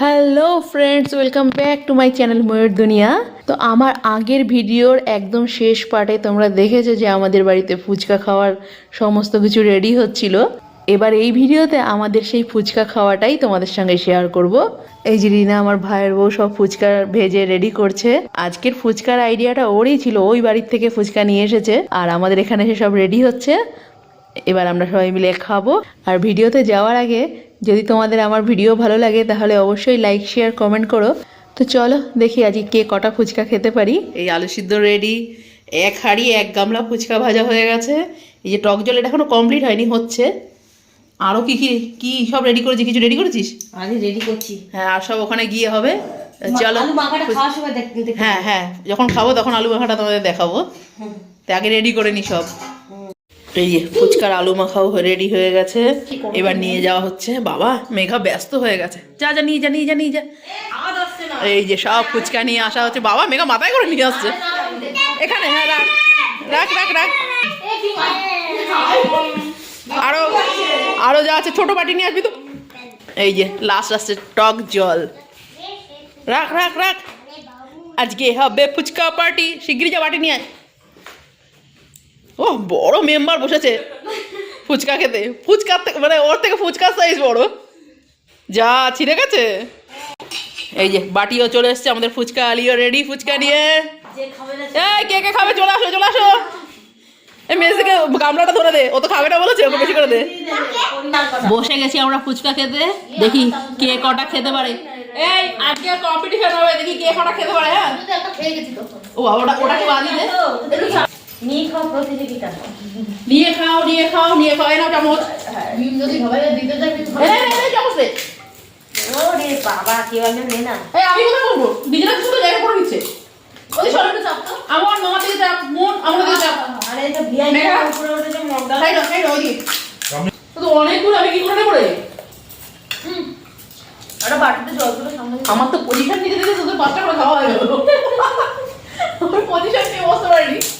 Hello friends welcome back to my channel Mayur Duniya তো আমার আগের ভিডিওর একদম শেষ পার্টে তোমরা দেখেছ যে আমাদের বাড়িতে ফুচকা খাওয়ার সমস্ত কিছু রেডি হচ্ছিল। এবার এই ভিডিওতে আমাদের সেই ফুচকা খাওয়াটাই তোমাদের সঙ্গে শেয়ার করব। এই যে রিনা আমার ভাইয়ের বউ সব ফুচকা ভেজে রেডি করছে। আজকের ফুচকার আইডিয়াটা ওরই ছিল ওই বাড়ির থেকে ফুচকা নিয়ে এসেছে আর আমাদের এখানে এসে সব রেডি হচ্ছে। এবার আমরা সবাই মিলে খাব। আর ভিডিওতে যাওয়ার আগে যদি তোমাদের আমার ভিডিও ভালো লাগে তাহলে অবশ্যই লাইক শেয়ার কমেন্ট করো। তো চলো দেখি আজকে কে কটা ফুচকা খেতে পারি। এই আলু সিদ্ধ রেডি এক হাঁড়ি এক গামলা ফুচকা ভাজা হয়ে গেছে। এই যে টক জল এটা এখনও কমপ্লিট হয়নি হচ্ছে। আরও কি কি কি সব রেডি করেছিস কিছু রেডি করেছিস? আমি রেডি করছি। হ্যাঁ আর সব ওখানে গিয়ে হবে। চলো হ্যাঁ হ্যাঁ যখন খাব তখন আলু মাখাটা তোমাদের দেখাবো। তো আগে রেডি করে নি সব। এই যে ফুচকার আলু মাখাও রেডি হয়ে গেছে। এবার নিয়ে যাওয়া হচ্ছে। বাবা মেঘা ব্যস্ত হয়ে গেছে। যা যা নিয়ে যা নিয়ে যা নিয়ে যা। এই যে সব ফুচকা নিয়ে আসা হচ্ছে। বাবা মেঘা মাথায় করে নিয়ে আসছে। এখানে হ্যাঁ রাখ। রাখ রাখ রাখ। আরও আরও যা আছে ছোট বাটি নিয়ে আসবি তো। এই যে লাস্ট আসছে টক জল। রাখ রাখ রাখ। আজকে হবে ফুচকা পার্টি শিগগিরই যা বাটি নিয়ে আয়। ও বড় মেম্বার বসেছে। ফুচকা খেতে। ফুচকা থেকে মানে ওর থেকে ফুচকার সাইজ বড়। যা ছিঁড়ে গেছে। এই যে বাটিও চলে এসছে আমাদের ফুচকা আলিও রেডি ফুচকা নিয়ে। এই কে কে খাবে? চলে আসো চলে আসো। এই মেয়ে থেকে গামলাটা ধরে দে। ও তো খাবে না বলেছে ওকে বেশি করে দে। বসে গেছি আমরা ফুচকা খেতে। দেখি কে কটা খেতে পারে। এই আজকে কম্পিটিশন হবে দেখি কে কটা খেতে পারে হ্যাঁ। ও ওটা ওটাকে বাদি দে। নিয়ে খাও প্রতিযোগিতা। নিয়ে খাও নিয়ে খাও নিয়ে খাও এনাও চামচ। যদি সবাই দিতে এই, চামচ ওরে বাবা কি বলে নে না। এই আমি কোথায় করব জায়গা করে দিচ্ছে ওই সরকার চাপ তো আমার মামা থেকে চাপ মন আমার থেকে চাপ। আরে এটা ভিআইপি মেঘা। উপরে সাইড ওই তো অনেক দূর আমি কি করে পড়ে আরে বাটিতে জল করে সামনে আমার তো পজিশন নিতে দিতে তোদের পাঁচটা করে খাওয়া হয়ে গেল। আমার পজিশন নিয়ে বসতে পারিনি? হ্যাঁ,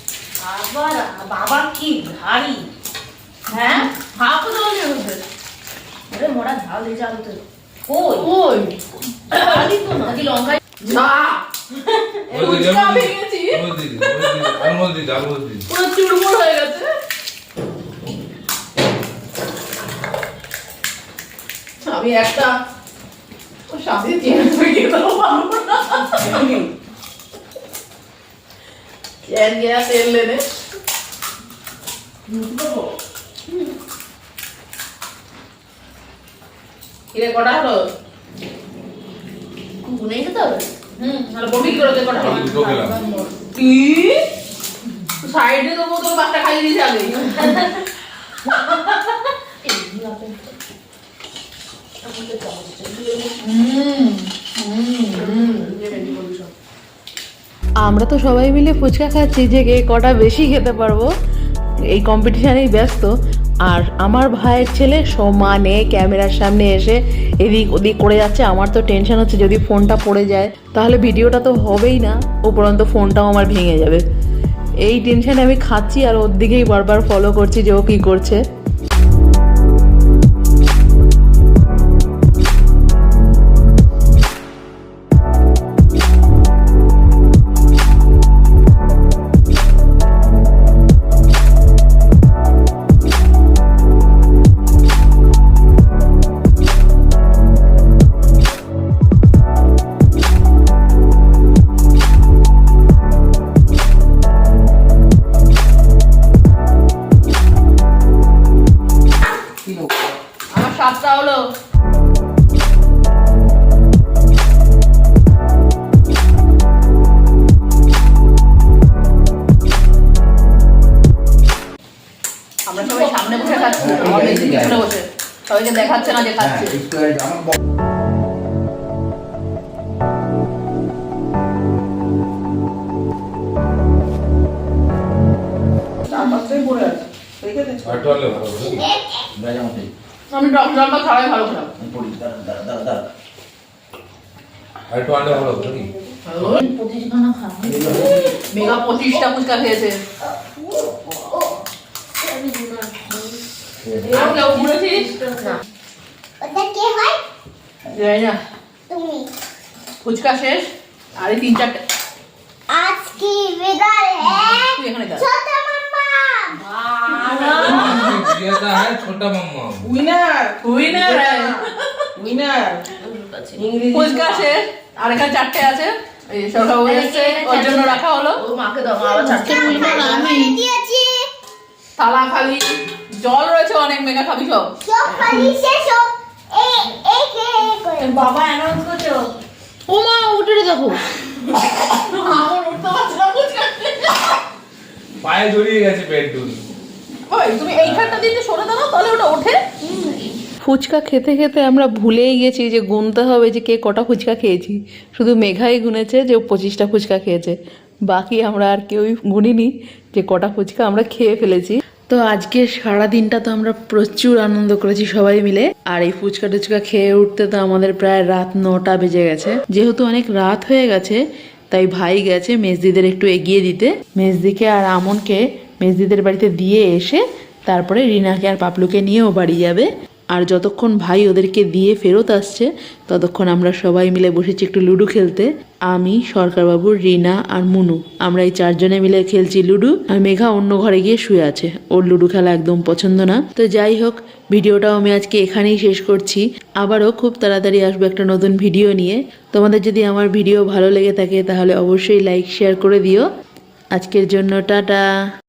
আবার বাবা কি ভারী হ্যাঁ? হাফ জল মোড়া ঝাল দিয়ে আলুতে কই? খালি তো না। নাকি লঙ্কা না। ভেঙেছি। আলমোল আলমোল। পুরো হয়ে গেছে। আমি একটা ও সাথে না চেয়ার গিয়া তেল লেনে কিরে কটা হলো? গুনেই হবে হুম তাহলে বমি করে দে কটা। কি? সাইডে তো বোতল পাঁচটা খাইয়ে দিয়েছে আগে আমরা তো সবাই মিলে ফুচকা খাচ্ছি যে কে কটা বেশি খেতে পারব। এই কম্পিটিশানেই ব্যস্ত। আর আমার ভাইয়ের ছেলে সমানে ক্যামেরার সামনে এসে এদিক ওদিক করে যাচ্ছে। আমার তো টেনশন হচ্ছে যদি ফোনটা পড়ে যায়, তাহলে ভিডিওটা তো হবেই না। উপরন্ত ফোনটাও আমার ভেঙে যাবে। এই টেনশানে আমি খাচ্ছি আর ওর দিকেই বারবার ফলো করছি যে ও কী করছে। সাতটা হলো। আমরা সবাই সামনে সবাইকে দেখাচ্ছে না যে হ্যাঁ খাচ্ছে একটু যে আমার ব- চার পাঁচটাই পড়ে আছে। রেখে দিচ্ছ আর একটু ভালো? আমি টক জলটা খাওয়াই ভালো খেলাম। একটু আনলে ভালো হবে নাকি? মেগা পঁচিশটা ফুচকা খেয়েছে। আর কেউ ঘুরেছিস? ওটা কে না। তুমি ফুচকা শেষ আর তিন চারটে। আজ কি বিদায় তুই এখানে যা ছোট মাম্মা ये था है छोटा मम्मा উইনার উইনার উইনার ইংরেজি ফুচকা শেষ আর এখানে চারটে আছে এই সরকারবাবু এসছে ওর জন্য রাখা হলো ও মাকে দাও মা আবার চারটে উইনার আমি দিয়েছি থালা খালি জল রয়েছে অনেক মেগা খাবি সব সব পালি শেষ সব এ এ কে করে বাবা অ্যানাউন্স করছে ও মা উঠে দেখো আমার উঠতে পারছি না ফুচকা পায়ে জড়িয়ে গেছে পেটুন ওই ফুচকা খেতে খেতে আমরা ভুলেই গেছি যে গুনতে হবে যে কে কটা ফুচকা খেয়েছি। শুধু মেঘাই গুনেছে যে পঁচিশটা ফুচকা খেয়েছে। বাকি আমরা আর কেউই গুনিনি যে কটা ফুচকা আমরা খেয়ে ফেলেছি। তো আজকে সারা দিনটা তো আমরা প্রচুর আনন্দ করেছি সবাই মিলে। আর এই ফুচকা টুচকা খেয়ে উঠতে তো আমাদের প্রায় রাত নটা বেজে গেছে। যেহেতু অনেক রাত হয়ে গেছে, তাই ভাই গেছে মেজদিদের একটু এগিয়ে দিতে। মেজদিকে আর আমনকে মেজদিদের বাড়িতে দিয়ে এসে তারপরে রিনাকে আর পাপলুকে নিয়ে ও বাড়ি যাবে। আর যতক্ষণ ভাই ওদেরকে দিয়ে ফেরত আসছে, ততক্ষণ আমরা সবাই মিলে বসেছি একটু লুডো খেলতে। আমি, সরকারবাবু, রিনা আর মুনু। আমরা এই চারজনে মিলে খেলছি লুডো। আর মেঘা অন্য ঘরে গিয়ে শুয়ে আছে। ওর লুডো খেলা একদম পছন্দ না। তো যাই হোক, ভিডিওটাও আমি আজকে এখানেই শেষ করছি। আবারও খুব তাড়াতাড়ি আসব একটা নতুন ভিডিও নিয়ে। তোমাদের যদি আমার ভিডিও ভালো লেগে থাকে, তাহলে অবশ্যই লাইক শেয়ার করে দিও। আজকের জন্য টাটা।